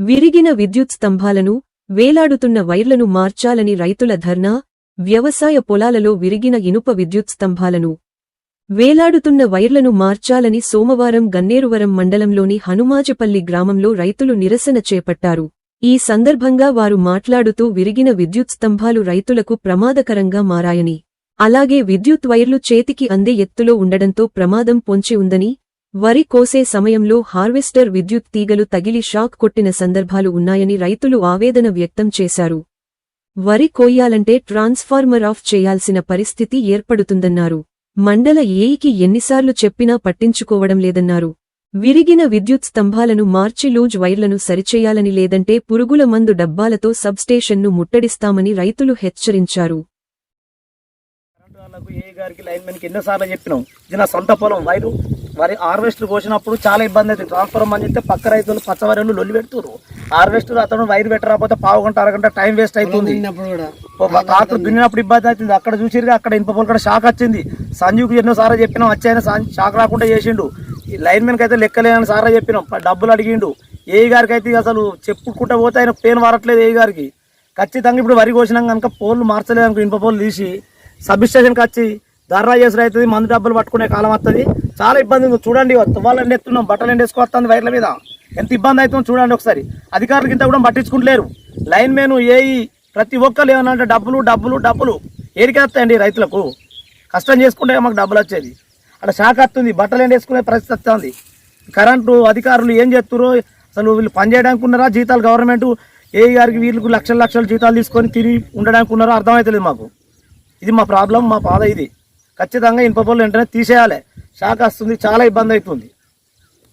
విరిగిన విద్యుత్ స్తంభాలను వేలాడుతున్న వైర్లను మార్చాలని రైతుల ధర్నా వ్యవసాయ పొలాలలో విరిగిన ఇనుప విద్యుత్ స్తంభాలను. వేలాడుతున్న వైర్లను మార్చాలని సోమవారం గన్నేరువరం మండలంలోని హనుమాజపల్లి గ్రామంలో రైతులు నిరసన చేపట్టారు. ఈ సందర్భంగా వారు మాట్లాడుతూ విరిగిన విద్యుత్ స్తంభాలు రైతులకు ప్రమాదకరంగా మారాయని అలాగే విద్యుత్ వైర్లు చేతికి అందే ఎత్తులో ఉండడంతో ప్రమాదం పొంచి ఉందని వరి కోసే సమయంలో హార్వెస్టర్ విద్యుత్ తీగలు తగిలి షాక్ కొట్టిన సందర్భాలు ఉన్నాయని రైతులు ఆవేదన వ్యక్తం చేశారు. వరి కోయాలంటే ట్రాన్స్ఫార్మర్ ఆఫ్ చేయాల్సిన పరిస్థితి ఏర్పడుతుందన్నారు. మండల ఏయికి ఎన్నిసార్లు చెప్పినా పట్టించుకోవడం లేదన్నారు. విరిగిన విద్యుత్ స్తంభాలను మార్చి లూజ్ వైర్లను సరిచేయాలని లేదంటే పురుగుల మందు డబ్బాలతో సబ్స్టేషన్ను ముట్టడిస్తామని రైతులు హెచ్చరించారు. ఏ గారికి లైన్ మెన్కి ఎన్నోసార్లు చెప్పినాం. ఇది నా సొంత పొలం వైరు. వరి హార్వెస్టర్ కోసినప్పుడు చాలా ఇబ్బంది అవుతుంది. ట్రాన్స్ఫర్ అని చెప్తే పక్క రైతులు పచ్చవరిలు లొల్లి పెడుతున్నారు హార్వెస్టర్ అతను వైర్ పెట్టరాకపోతే పావు గంట అరగంట టైం వేస్ట్ అవుతుంది. కాకులు దున్నినప్పుడు ఇబ్బంది అవుతుంది. అక్కడ చూసిరుగా అక్కడ ఇంప కూడా షాక్ వచ్చింది. సంజీవ్కి ఎన్నోసార్లు చెప్పినాం వచ్చాయని షాక్ రాకుండా చేసిండు. ఈ లైన్ మెన్కి అయితే లెక్కలేని సారా చెప్పినాం డబ్బులు అడిగిండు. ఏ గారికి అయితే అసలు చెప్పుకుంటా పోతే ఆయన పేరు వారట్లేదు ఏ గారికి. ఖచ్చితంగా ఇప్పుడు వరి కోసినాం కనుక పోల్లు మార్చలేదు అనుకో ఇనుప పోలు తీసి సబ్ స్టేషన్కి వచ్చి ధర్నా చేసుడు అవుతుంది మందు డబ్బులు పట్టుకునే కాలం వస్తుంది చాలా ఇబ్బంది ఉంది. చూడండి తువ్వాలని ఎత్తున్నాం. బట్టలు ఎండేసుకొస్తుంది వైర్ల మీద. ఎంత ఇబ్బంది అవుతుందో చూడండి ఒకసారి. అధికారులు ఇంత కూడా పట్టించుకుంటలేరు. లైన్ మేను ఏఈ ప్రతి ఒక్కరు ఏమన్నా డబ్బులు డబ్బులు డబ్బులు ఏరికేస్తాయండి రైతులకు. కష్టం చేసుకుంటే మాకు డబ్బులు వచ్చేది. అక్కడ షాక్ వస్తుంది. బట్టలు ఎండేసుకునే పరిస్థితి వస్తుంది. కరెంటు అధికారులు ఏం చేస్తున్నారు అసలు వీళ్ళు పనిచేయడానికి ఉన్నారా? జీతాలు గవర్నమెంట్ ఏ గారికి వీళ్ళకు లక్షల లక్షల జీతాలు తీసుకొని తిరిగి ఉండడానికి ఉన్నారో అర్థమవుతలేదు మాకు. ఇది మా ప్రాబ్లం మా బాధ ఇది. ఖచ్చితంగా ఇనుప పనులు వెంటనే తీసేయాలి. షాక్ వస్తుంది చాలా ఇబ్బంది అవుతుంది.